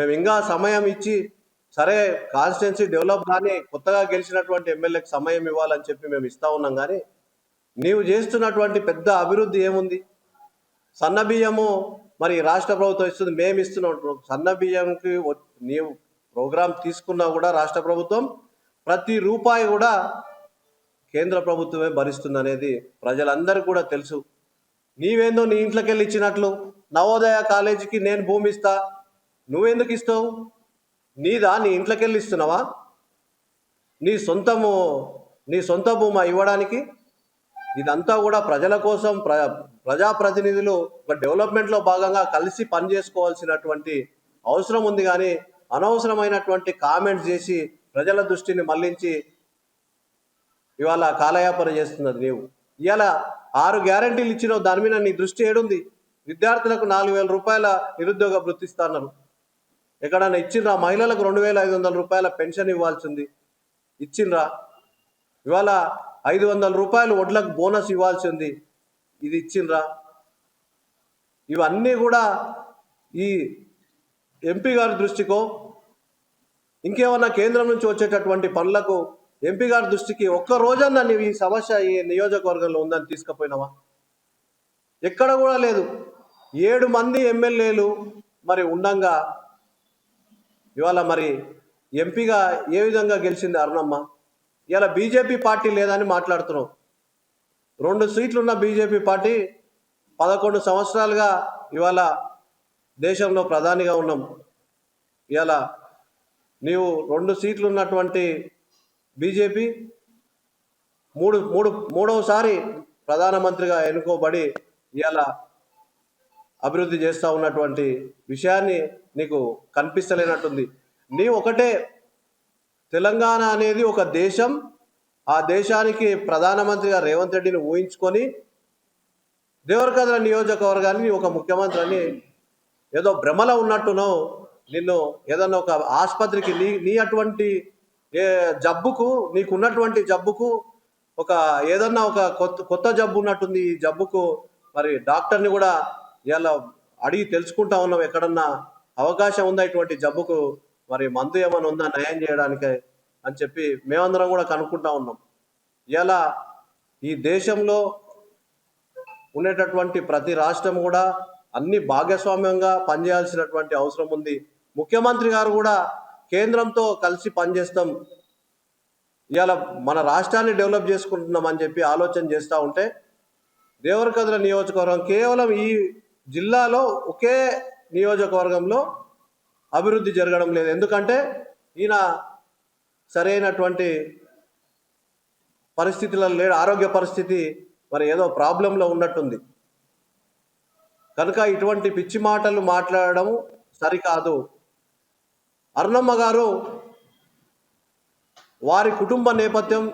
మేము ఇంకా సమయం ఇచ్చి సరే కాన్స్టిట్యున్సీ డెవలప్ కానీ కొత్తగా గెలిచినటువంటి ఎమ్మెల్యేకి సమయం ఇవ్వాలని చెప్పి మేము ఇస్తా ఉన్నాం కానీ నీవు చేస్తున్నటువంటి పెద్ద అభివృద్ధి ఏముంది? సన్న బియ్యము మరి రాష్ట్ర ప్రభుత్వం ఇస్తుంది మేము ఇస్తున్నాం. సన్న బియ్యంకి నీవు ప్రోగ్రాం తీసుకున్నా కూడా రాష్ట్ర ప్రభుత్వం ప్రతి రూపాయి కూడా కేంద్ర ప్రభుత్వమే భరిస్తుంది అనేది ప్రజలందరికీ కూడా తెలుసు. నీవేందో నీ ఇంట్లోకి వెళ్ళి ఇచ్చినట్లు నవోదయ కాలేజీకి నేను భూమి ఇస్తా నువ్వెందుకు ఇస్తావు? నీదా? నీ ఇంట్లోకి వెళ్ళి ఇస్తున్నావా? నీ సొంతము నీ సొంత భూమా ఇవ్వడానికి? ఇదంతా కూడా ప్రజల కోసం ప్ర ప్రజాప్రతినిధులు ఒక డెవలప్మెంట్లో భాగంగా కలిసి పనిచేసుకోవాల్సినటువంటి అవసరం ఉంది కానీ అనవసరమైనటువంటి కామెంట్స్ చేసి ప్రజల దృష్టిని మళ్ళించి ఇవాళ కాలయాపన చేస్తున్నది నీవు. ఇవాళ ఆరు గ్యారంటీలు ఇచ్చినావు దాని మీద నీ దృష్టి ఏడుంది. విద్యార్థులకు నాలుగు వేల రూపాయల నిరుద్యోగ వృత్తిస్తాన్నారు ఎక్కడన్నా ఇచ్చిండ్రా? మహిళలకు రెండు వేల ఐదు వందల రూపాయల పెన్షన్ ఇవ్వాల్సింది. ఇచ్చిండ్రా? ఇవాళ ఐదు వందల రూపాయలు వడ్లకు బోనస్ ఇవ్వాల్సింది. ఇది ఇచ్చిండ్రా? ఇవన్నీ కూడా ఈ ఎంపీ గారి దృష్టికో ఇంకేమన్నా కేంద్రం నుంచి వచ్చేటటువంటి పనులకు ఎంపీ గారి దృష్టికి ఒక్క రోజన్నా నీవు ఈ సమస్య ఈ నియోజకవర్గంలో ఉందని తీసుకుపోయినావా? ఎక్కడ కూడా లేదు. ఏడు మంది ఎమ్మెల్యేలు మరి ఉండంగా ఇవాళ మరి ఎంపీగా ఏ విధంగా గెలిచింది అరుణమ్మ? ఇవాళ బీజేపీ పార్టీ లేదని మాట్లాడుతున్నాం. రెండు సీట్లు ఉన్న బీజేపీ పార్టీ పదకొండు సంవత్సరాలుగా ఇవాళ దేశంలో ప్రధానిగా ఉన్నాం. ఇవాళ నీవు రెండు సీట్లు ఉన్నటువంటి బీజేపీ మూడు మూడు మూడవసారి ప్రధానమంత్రిగా ఎన్నుకోబడి ఇవాళ అభివృద్ధి చేస్తూ ఉన్నటువంటి విషయాన్ని నీకు కనిపిస్తలేనట్టుంది. నీ ఒకటే తెలంగాణ అనేది ఒక దేశం. ఆ దేశానికి ప్రధానమంత్రిగా రేవంత్ రెడ్డిని ఊహించుకొని దేవరకద్ర నియోజకవర్గాన్ని ఒక ముఖ్యమంత్రి అని ఏదో భ్రమలో ఉన్నట్టునో నిన్ను ఏదన్నా ఒక ఆసుపత్రికి నీ నీ అటువంటి ఏ జబ్బుకు నీకున్నటువంటి జబ్బుకు ఒక ఏదన్నా ఒక కొత్త కొత్త జబ్బు ఉన్నట్టుంది ఈ జబ్బుకు. మరి డాక్టర్ని కూడా ఇలా అడిగి తెలుసుకుంటా ఉన్నాం ఎక్కడన్నా. అవకాశం ఉందా ఇటువంటి జబ్బుకు? మరి మందు ఏమైనా ఉందా నయం చేయడానికి? అని చెప్పి మేమందరం కూడా కనుక్కుంటా ఉన్నాం. ఇలా ఈ దేశంలో ఉండేటటువంటి ప్రతి రాష్ట్రం కూడా అన్ని భాగస్వామ్యంగా పనిచేయాల్సినటువంటి అవసరం ఉంది. ముఖ్యమంత్రి గారు కూడా కేంద్రంతో కలిసి పనిచేస్తాం. ఇవాళ మన రాష్ట్రాన్ని డెవలప్ చేసుకుంటున్నాం అని చెప్పి ఆలోచన చేస్తూ ఉంటే దేవరకద్ర నియోజకవర్గం కేవలం ఈ జిల్లాలో ఒకే నియోజకవర్గంలో అభివృద్ధి జరగడం లేదు. ఎందుకంటే ఈయన సరైనటువంటి పరిస్థితులలో లేడు. ఆరోగ్య పరిస్థితి మరి ఏదో ప్రాబ్లంలో ఉన్నట్టుంది. కనుక ఇటువంటి పిచ్చి మాటలు మాట్లాడడం సరికాదు. అరుణమ్మ గారు వారి కుటుంబ నేపథ్యం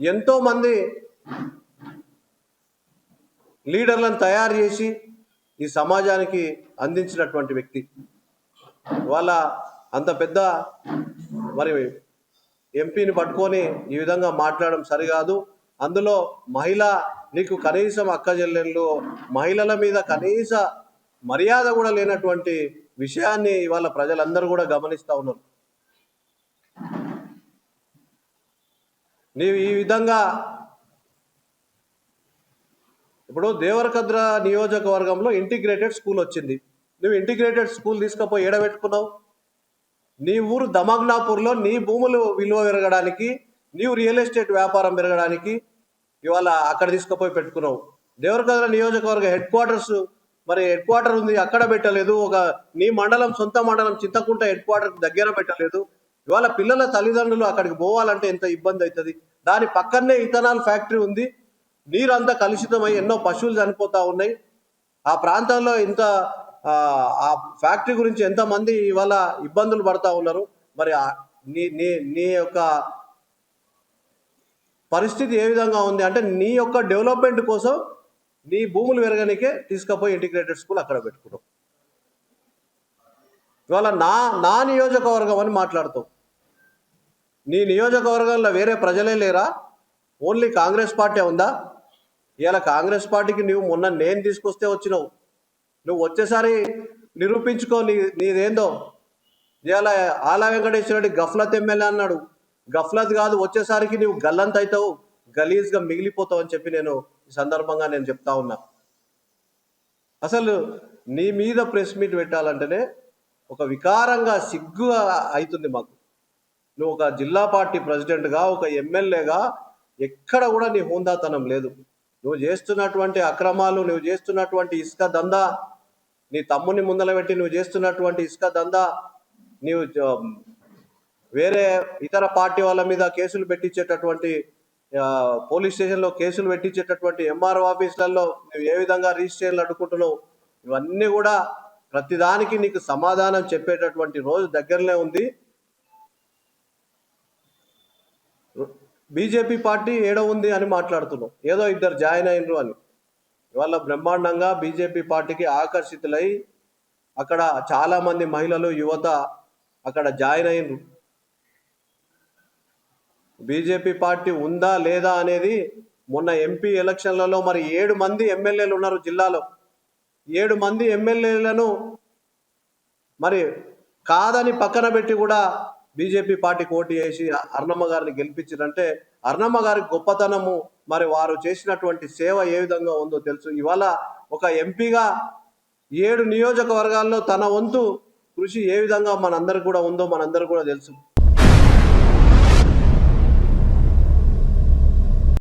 ఎంతోమంది లీడర్లను తయారు చేసి ఈ సమాజానికి అందించినటువంటి వ్యక్తి. వాళ్ళ అంత పెద్ద మరి ఎంపీని పట్టుకొని ఈ విధంగా మాట్లాడడం సరికాదు. అందులో మహిళ నీకు కనీసం అక్క చెల్లెళ్ళు మహిళల మీద కనీస మర్యాద కూడా లేనటువంటి విషయాన్ని ఇవాళ ప్రజలందరూ కూడా గమనిస్తూ ఉన్నారు. నీవు ఈ విధంగా ఇప్పుడు దేవరకద్ర నియోజకవర్గంలో ఇంటిగ్రేటెడ్ స్కూల్ వచ్చింది. నువ్వు ఇంటిగ్రేటెడ్ స్కూల్ తీసుకుపోయి ఏడబెట్టుకున్నావు నీ ఊరు దమగ్నాపూర్లో నీ భూములు విలువ పెరగడానికి నీవు రియల్ ఎస్టేట్ వ్యాపారం పెరగడానికి ఇవాళ అక్కడ తీసుకుపోయి పెట్టుకున్నావు. దేవరకద్ర నియోజకవర్గ హెడ్ క్వార్టర్స్ మరి హెడ్ క్వార్టర్ ఉంది అక్కడ పెట్టలేదు. ఒక నీ మండలం సొంత మండలం చింతకుంట హెడ్ క్వార్టర్ దగ్గర పెట్టలేదు. ఇవాళ పిల్లల తల్లిదండ్రులు అక్కడికి పోవాలంటే ఎంత ఇబ్బంది అవుతుంది? దాని పక్కనే ఇథనాల్ ఫ్యాక్టరీ ఉంది. నీరంతా కలుషితమై ఎన్నో పశువులు చనిపోతా ఉన్నాయి. ఆ ప్రాంతంలో ఇంత ఆ, ఫ్యాక్టరీ గురించి ఎంతమంది ఇవాళ ఇబ్బందులు పడతా ఉన్నారు. మరి నీ నీ నీ యొక్క పరిస్థితి ఏ విధంగా ఉంది? అంటే నీ యొక్క డెవలప్మెంట్ కోసం నీ భూములు పెరగనికే తీసుకుపోయి ఇంటిగ్రేటెడ్ స్కూల్ అక్కడ పెట్టుకున్నాం ఇవాళ నా నా నియోజకవర్గం అని మాట్లాడుతాం నీ నియోజకవర్గంలో వేరే ప్రజలే లేరా? ఓన్లీ కాంగ్రెస్ పార్టీ ఉందా? ఇవాళ కాంగ్రెస్ పార్టీకి నువ్వు మొన్న నేను తీసుకొస్తే వచ్చినావు. నువ్వు వచ్చేసారి నిరూపించుకో నీ నీదేందో. ఇవాళ ఆలా వెంకటేశ్వర రెడ్డి గఫ్లత్ ఎమ్మెల్యే అన్నాడు. గఫ్లత్ కాదు వచ్చేసరికి నువ్వు గల్లంత అవుతావు గలీజ్గా మిగిలిపోతావు అని చెప్పి నేను ఈ సందర్భంగా నేను చెప్తా ఉన్నా. అసలు నీ మీద ప్రెస్ మీట్ పెట్టాలంటేనే ఒక వికారంగా సిగ్గుగా అవుతుంది మాకు. నువ్వు ఒక జిల్లా పార్టీ ప్రెసిడెంట్గా ఒక ఎమ్మెల్యేగా ఎక్కడ కూడా నీ హోందాతనం లేదు. నువ్వు చేస్తున్నటువంటి అక్రమాలు నువ్వు చేస్తున్నటువంటి ఇసుక దందా నీ తమ్ముని ముందల పెట్టి నువ్వు చేస్తున్నటువంటి ఇసుక దందా నీవు వేరే ఇతర పార్టీ వాళ్ళ మీద కేసులు పెట్టించేటటువంటి పోలీస్ స్టేషన్లో కేసులు పెట్టించేటటువంటి ఎంఆర్ఓ ఆఫీసులలో నువ్వు ఏ విధంగా రిజిస్ట్రేషన్లు అడుగుకుంటున్నావు ఇవన్నీ కూడా ప్రతిదానికి నీకు సమాధానం చెప్పేటటువంటి రోజు దగ్గరలో ఉంది. బీజేపీ పార్టీ ఏడో ఉంది అని మాట్లాడుతున్నాం. ఏదో ఇద్దరు జాయిన్ అయినరు అని. ఇవాళ బ్రహ్మాండంగా బీజేపీ పార్టీకి ఆకర్షితులై అక్కడ చాలామంది మహిళలు యువత అక్కడ జాయిన్ అయినరు. బీజేపీ పార్టీ ఉందా లేదా అనేది మొన్న ఎంపీ ఎలక్షన్లలో మరి ఏడు మంది ఎమ్మెల్యేలు ఉన్నారు జిల్లాలో. ఏడు మంది ఎమ్మెల్యేలను మరి కాదని పక్కన పెట్టి కూడా బీజేపీ పార్టీకి ఓటు వేసి అర్ణమ్మ గారిని గెలిపించారంటే అర్ణమ్మ గారి గొప్పతనము మరి వారు చేసినటువంటి సేవ ఏ విధంగా ఉందో తెలుసు. ఇవాళ ఒక ఎంపీగా ఏడు నియోజకవర్గాల్లో తన వంతు కృషి ఏ విధంగా మనందరికి కూడా ఉందో మనందరికి కూడా తెలుసు.